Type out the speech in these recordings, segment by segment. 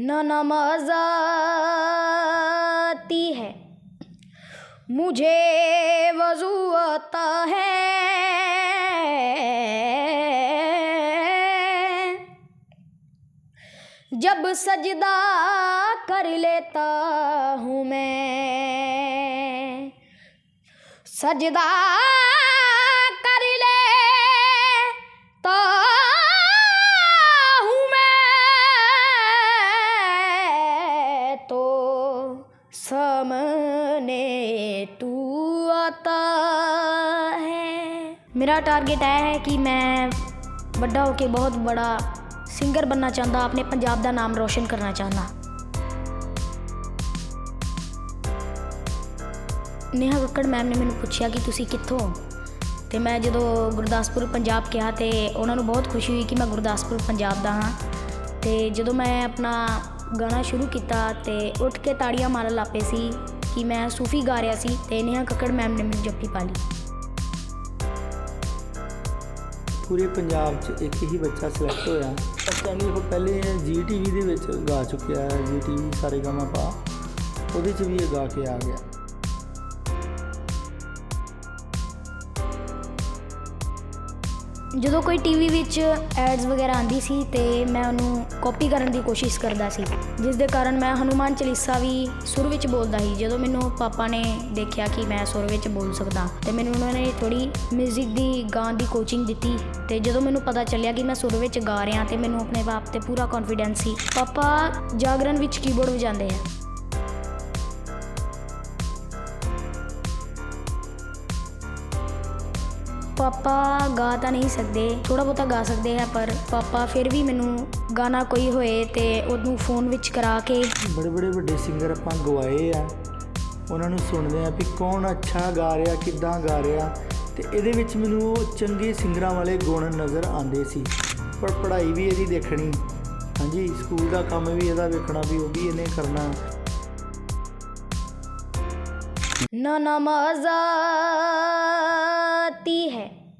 न नमाज़ आती है। मुझे वज़ू आता है। जब सजदा कर लेता हूँ मैं, सजदा तू आता है मेरा टारगेट ਇਹ ਹੈ ਕਿ ਮੈਂ ਵੱਡਾ ਹੋ ਕੇ ਬਹੁਤ ਬੜਾ ਸਿੰਗਰ बनना ਚਾਹੁੰਦਾ ਆਪਣੇ ਪੰਜਾਬ ਦਾ ਨਾਮ ਰੋਸ਼ਨ ਕਰਨਾ ਚਾਹੁੰਦਾ ਨੇਹਾ ਕੱਕੜ ਮੈਮ ਨੇ ਮੈਨੂੰ ਪੁੱਛਿਆ ਕਿ ਤੁਸੀਂ ਕਿੱਥੋਂ ਹੋ? ਤੇ ਮੈਂ ਜਦੋਂ ਗੁਰਦਾਸਪੁਰ ਪੰਜਾਬ ਕਿਹਾ ਤੇ ਉਹਨਾਂ ਨੂੰ ਬਹੁਤ ਖੁਸ਼ੀ ਹੋਈ ਕਿ ਮੈਂ ਗੁਰਦਾਸਪੁਰ ਪੰਜਾਬ ਦਾ ਹਾਂ ਤੇ ਜਦੋਂ ਮੈਂ ਆਪਣਾ ਗਾਣਾ ਸ਼ੁਰੂ ਕੀਤਾ ਤੇ ਉੱਠ ਕੇ ਤਾੜੀਆਂ ਮਾਰਨ ਲੱਪੇ ਸੀ ਕਿ ਮੈਂ ਸੂਫੀ ਗਾ ਰਿਹਾ ਸੀ ਤੇ ਨੇਹਾ ਕੱਕੜ ਮੈਮ ਨੇ ਮੈਨੂੰ ਜੱਫੀ ਪਾ ਲਈ। ਪੂਰੇ ਪੰਜਾਬ 'ਚ ਇੱਕ ਹੀ ਬੱਚਾ ਸਿਲੈਕਟ ਹੋਇਆ। ਬੱਚਾ ਨਹੀਂ, ਉਹ ਪਹਿਲੇ ਜੀ ਟੀਵੀ ਦੇ ਵਿੱਚ ਗਾ ਚੁੱਕਿਆ ਹੈ। ਜੀ ਟੀਵੀ ਸਾਰੇ ਗਾਮਾ ਪਾ, ਉਹਦੇ 'ਚ ਵੀ ਇਹ ਗਾ ਕੇ ਆ ਗਿਆ। ਜਦੋਂ ਕੋਈ ਟੀਵੀ ਵਿੱਚ ਐਡਸ ਵਗੈਰਾ ਆਂਦੀ ਸੀ ਤੇ ਮੈਂ ਉਹਨੂੰ ਕਾਪੀ ਕਰਨ ਦੀ ਕੋਸ਼ਿਸ਼ ਕਰਦਾ ਸੀ, ਜਿਸ ਦੇ ਕਾਰਨ ਮੈਂ ਹਨੂਮਾਨ ਚਾਲੀਸਾ ਵੀ ਸੁਰ ਵਿੱਚ ਬੋਲਦਾ ਸੀ। ਜਦੋਂ ਮੈਨੂੰ ਪਾਪਾ ਨੇ ਦੇਖਿਆ ਕਿ ਮੈਂ ਸੁਰ ਵਿੱਚ ਬੋਲ ਸਕਦਾ, ਤੇ ਮੈਨੂੰ ਉਹਨਾਂ ਨੇ ਥੋੜੀ 뮤직 ਦੀ ਗਾਣ ਦੀ ਕੋਚਿੰਗ ਦਿੱਤੀ ਤੇ ਜਦੋਂ ਮੈਨੂੰ ਪਤਾ ਚੱਲਿਆ ਕਿ ਮੈਂ ਸੁਰ ਵਿੱਚ ਗਾ ਰਿਹਾ ਤੇ ਮੈਨੂੰ ਆਪਣੇ ਆਪ ਤੇ ਪੂਰਾ ਕੌਨਫੀਡੈਂਸ ਸੀ, ਪਾਪਾ ਜਾਗਰਣ ਵਿੱਚ ਕੀਬੋਰਡ ਵਜਾਉਂਦੇ ਆ। ਪਾਪਾ ਗਾ ਤਾਂ ਨਹੀਂ ਸਕਦੇ ਥੋੜਾ ਬਹੁਤਾ ਗਾ ਸਕਦੇ ਆ ਪਰ ਪਾਪਾ ਫਿਰ ਵੀ ਮੈਨੂੰ ਗਾਣਾ ਕੋਈ ਹੋਏ ਤੇ ਉਹਨੂੰ ਫੋਨ ਵਿੱਚ ਕਰਾ ਕੇ ਬੜੇ ਬੜੇ ਵੱਡੇ ਸਿੰਗਰ ਆਪਾਂ ਗਵਾਏ ਆ। ਉਹਨਾਂ ਨੂੰ ਸੁਣਦੇ ਆ ਵੀ ਕੌਣ ਅੱਛਾ ਗਾ ਰਿਹਾ, ਕਿੱਦਾਂ ਗਾ ਰਿਹਾ ਤੇ ਇਹਦੇ ਵਿੱਚ ਮੈਨੂੰ ਉਹ ਚੰਗੇ ਸਿੰਗਰਾਂ ਵਾਲੇ ਗੁਣ ਨਜ਼ਰ ਆਉਂਦੇ ਸੀ। ਪਰ ਪੜ੍ਹਾਈ ਵੀ ਇਹਦੀ ਦੇਖਣੀ, ਹਾਂਜੀ ਸਕੂਲ ਦਾ ਕੰਮ ਵੀ ਇਹਦਾ ਵੇਖਣਾ ਵੀ ਉਹ ਵੀ ਇਹਨੇ ਕਰਨਾ। न नमाज़ आती है।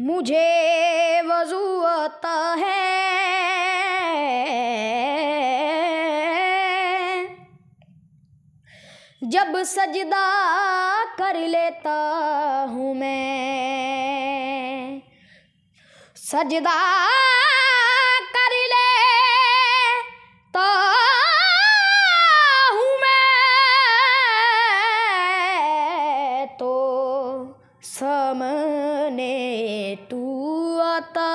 मुझे वज़ू आता है। जब सजदा कर लेता हूँ मैं, सजदा तू आता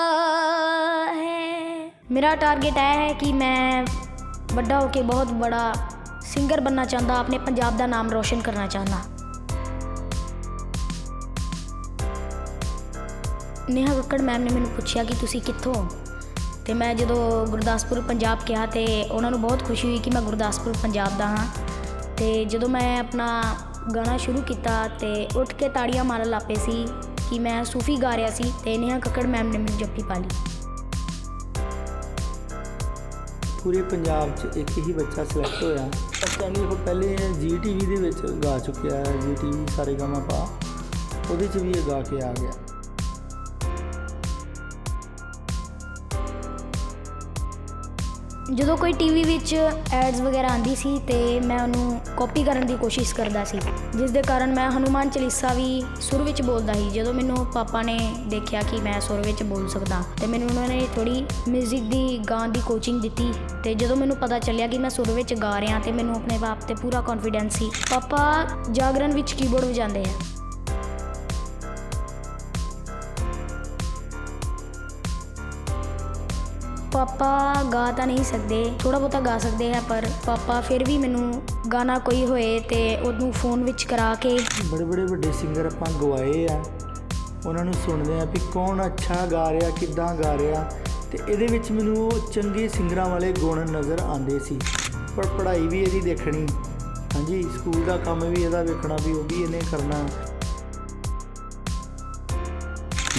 है ਮੇਰਾ ਟਾਰਗੇਟ ਇਹ ਹੈ ਕਿ ਮੈਂ ਵੱਡਾ ਹੋ ਕੇ ਬਹੁਤ ਬੜਾ ਸਿੰਗਰ बनना ਚਾਹੁੰਦਾ ਆਪਣੇ ਪੰਜਾਬ ਦਾ ਨਾਮ ਰੋਸ਼ਨ ਕਰਨਾ ਚਾਹੁੰਦਾ ਨੇਹਾ ਕੱਕੜ ਮੈਮ ਨੇ ਮੈਨੂੰ ਪੁੱਛਿਆ ਕਿ ਤੁਸੀਂ ਕਿੱਥੋਂ ਹੋ? ਤੇ ਮੈਂ ਜਦੋਂ ਗੁਰਦਾਸਪੁਰ ਪੰਜਾਬ ਕਿਹਾ ਤੇ ਉਹਨਾਂ ਨੂੰ ਬਹੁਤ ਖੁਸ਼ੀ ਹੋਈ ਕਿ ਮੈਂ ਗੁਰਦਾਸਪੁਰ ਪੰਜਾਬ ਦਾ ਹਾਂ ਤੇ ਜਦੋਂ ਮੈਂ ਆਪਣਾ ਗਾਣਾ ਸ਼ੁਰੂ ਕੀਤਾ ਤੇ ਉੱਠ ਕੇ ਤਾੜੀਆਂ ਮਾਰਨ ਲੱਪੇ ਸੀ ਕਿ ਮੈਂ ਸੂਫੀ ਗਾ ਰਿਹਾ ਸੀ ਤੇ ਨੇਹਾ ਕੱਕੜ ਮੈਮ ਨੇ ਮੈਨੂੰ ਜੱਫੀ ਪਾ ਲਈ। ਪੂਰੇ ਪੰਜਾਬ 'ਚ ਇੱਕ ਹੀ ਬੱਚਾ ਸਿਲੈਕਟ ਹੋਇਆ। ਬੱਚਾ ਨਹੀਂ ਉਹ ਪਹਿਲੇ ਜੀ ਟੀਵੀ ਦੇ ਵਿੱਚ ਗਾ ਚੁੱਕਿਆ ਹੈ ਜੀ ਟੀਵੀ ਸਾਰੇ ਗਾਮਾ ਪਾ। ਉਹਦੇ 'ਚ ਵੀ ਇਹ ਗਾ ਕੇ ਆ ਗਿਆ। ਜਦੋਂ ਕੋਈ ਟੀਵੀ ਵਿੱਚ ਐਡਸ ਵਗੈਰਾ ਆਂਦੀ ਸੀ ਤੇ ਮੈਂ ਉਹਨੂੰ ਕਾਪੀ ਕਰਨ ਦੀ ਕੋਸ਼ਿਸ਼ ਕਰਦਾ ਸੀ, ਜਿਸ ਦੇ ਕਾਰਨ ਮੈਂ ਹਨੂਮਾਨ ਚਾਲੀਸਾ ਵੀ ਸੁਰ ਵਿੱਚ ਬੋਲਦਾ ਸੀ। ਜਦੋਂ ਮੈਨੂੰ ਪਾਪਾ ਨੇ ਦੇਖਿਆ ਕਿ ਮੈਂ ਸੁਰ ਵਿੱਚ ਬੋਲ ਸਕਦਾ, ਤੇ ਮੈਨੂੰ ਉਹਨਾਂ ਨੇ ਥੋੜੀ 뮤직 ਦੀ ਗਾਣ ਦੀ ਕੋਚਿੰਗ ਦਿੱਤੀ। ਤੇ ਜਦੋਂ ਮੈਨੂੰ ਪਤਾ ਚੱਲਿਆ ਕਿ ਮੈਂ ਸੁਰ ਵਿੱਚ ਗਾ ਰਿਹਾ ਤੇ ਮੈਨੂੰ ਆਪਣੇ ਆਪ ਤੇ ਪੂਰਾ ਕੌਨਫੀਡੈਂਸ ਸੀ, ਪਾਪਾ ਜਾਗਰਣ ਵਿੱਚ ਕੀਬੋਰਡ ਵਜਾਉਂਦੇ ਆ। ਪਾਪਾ ਗਾ ਤਾਂ ਨਹੀਂ ਸਕਦੇ ਥੋੜਾ ਬਹੁਤਾ ਗਾ ਸਕਦੇ ਆ ਪਰ ਪਾਪਾ ਫਿਰ ਵੀ ਮੈਨੂੰ ਗਾਣਾ ਕੋਈ ਹੋਏ ਤੇ ਉਹਨੂੰ ਫੋਨ ਵਿੱਚ ਕਰਾ ਕੇ ਬੜੇ ਬੜੇ ਵੱਡੇ ਸਿੰਗਰ ਆਪਾਂ ਗਵਾਏ ਆ। ਉਹਨਾਂ ਨੂੰ ਸੁਣਦੇ ਆ ਵੀ ਕੌਣ ਅੱਛਾ ਗਾ ਰਿਹਾ, ਕਿੱਦਾਂ ਗਾ ਰਿਹਾ ਤੇ ਇਹਦੇ ਵਿੱਚ ਮੈਨੂੰ ਉਹ ਚੰਗੇ ਸਿੰਗਰਾਂ ਵਾਲੇ ਗੁਣ ਨਜ਼ਰ ਆਉਂਦੇ ਸੀ। ਪਰ ਪੜ੍ਹਾਈ ਵੀ ਇਹਦੀ ਦੇਖਣੀ। ਹਾਂਜੀ ਸਕੂਲ ਦਾ ਕੰਮ ਵੀ ਇਹਦਾ ਵੇਖਣਾ ਵੀ ਉਹ ਵੀ ਇਹਨੇ ਕਰਨਾ।